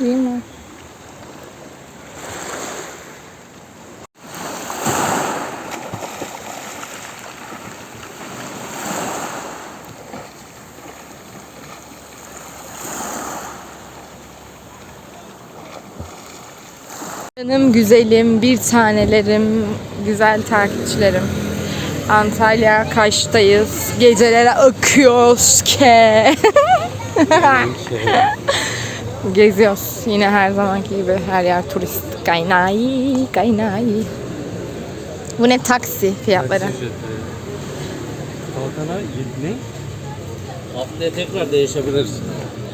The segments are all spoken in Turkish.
Değil mi? Canım güzelim, bir tanelerim, güzel takipçilerim. Antalya Kaş'tayız. Gecelere akıyoruz ke. Geziyoruz. Yine her zamanki gibi her yer turist. Kaynay, kaynay. Bu ne taksi fiyatları? Kalkana ne? Haftaya tekrar değişebilir.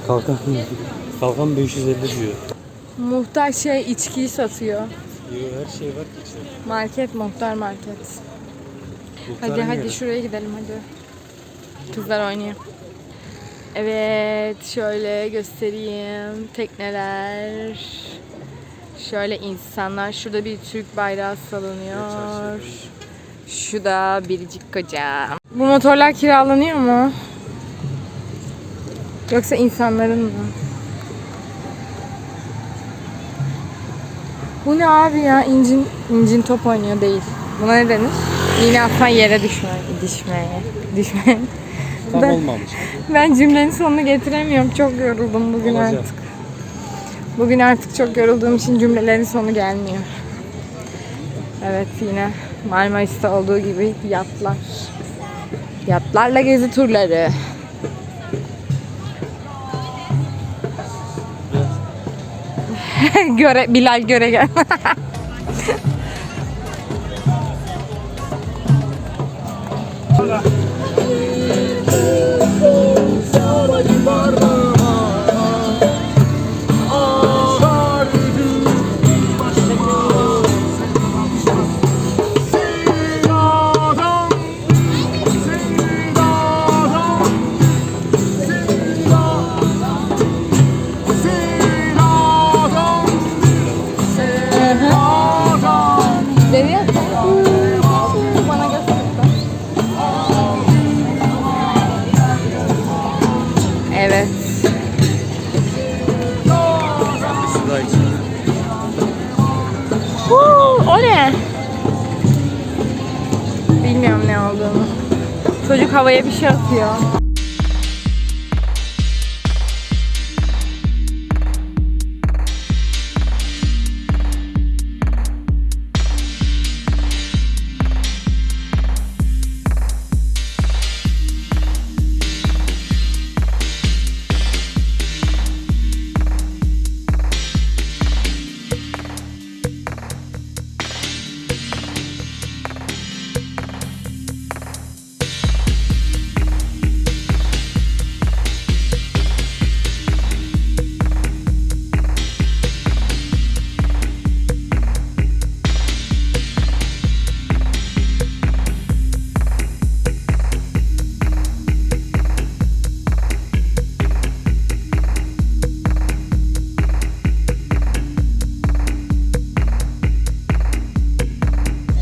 Kalkan. Kalkan 550 diyor. Muhtar şey içkiyi satıyor. Yo, her şey var ki işte. Market, muhtar market. Hadi Muhtarın hadi yeri. şuraya gidelim hadi. Kızlar oynuyor. Evet şöyle göstereyim. Tekneler. Şöyle insanlar. Şurada bir Türk bayrağı salınıyor. Şu da biricik koca. Bu motorlar kiralanıyor mu? Yoksa insanların mı? Bu ne abi ya? İncin, incin top oynuyor değil. Buna ne denir? Yine atsan yere düşme, düşmeye, düşmeye. Tam Ben- olmamış. Ben cümlenin sonunu getiremiyorum. Çok yoruldum bugün Olacak. artık. Bugün artık çok yorulduğum için cümlelerin sonu gelmiyor. Evet yine Marmaris'te olduğu gibi yatlar. Yatlarla gezi turları. göre Bilal göre gel. Evet. Huu, o ne? Bilmiyorum ne olduğunu. Çocuk havaya bir şey atıyor.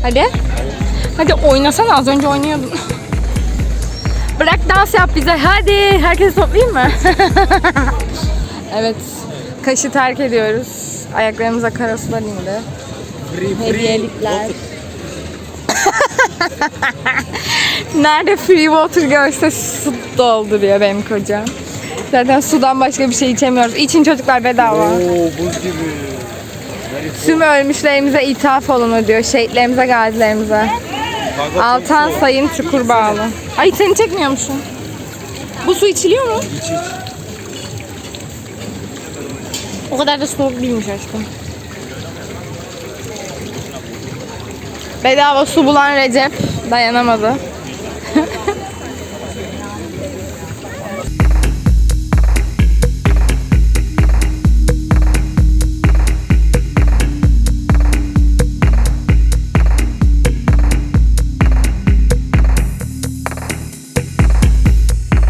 Hadi. Hadi oynasana az önce oynuyordun. Bırak dans yap bize hadi. Herkes toplayayım mı? evet. Kaşı terk ediyoruz. Ayaklarımıza kara sular indi. Hediyelikler. Nerede free water görse su dolduruyor benim kocam. Zaten sudan başka bir şey içemiyoruz. İçin çocuklar bedava. Oo buz gibi. Tüm ölmüşlerimize ithaf olunur diyor. Şehitlerimize, gazilerimize. Altan Sayın Çukurbağlı. Ay seni çekmiyor musun? Bu su içiliyor mu? iç iç. O kadar da soğuk değilmiş aşkım. Bedava su bulan Recep dayanamadı.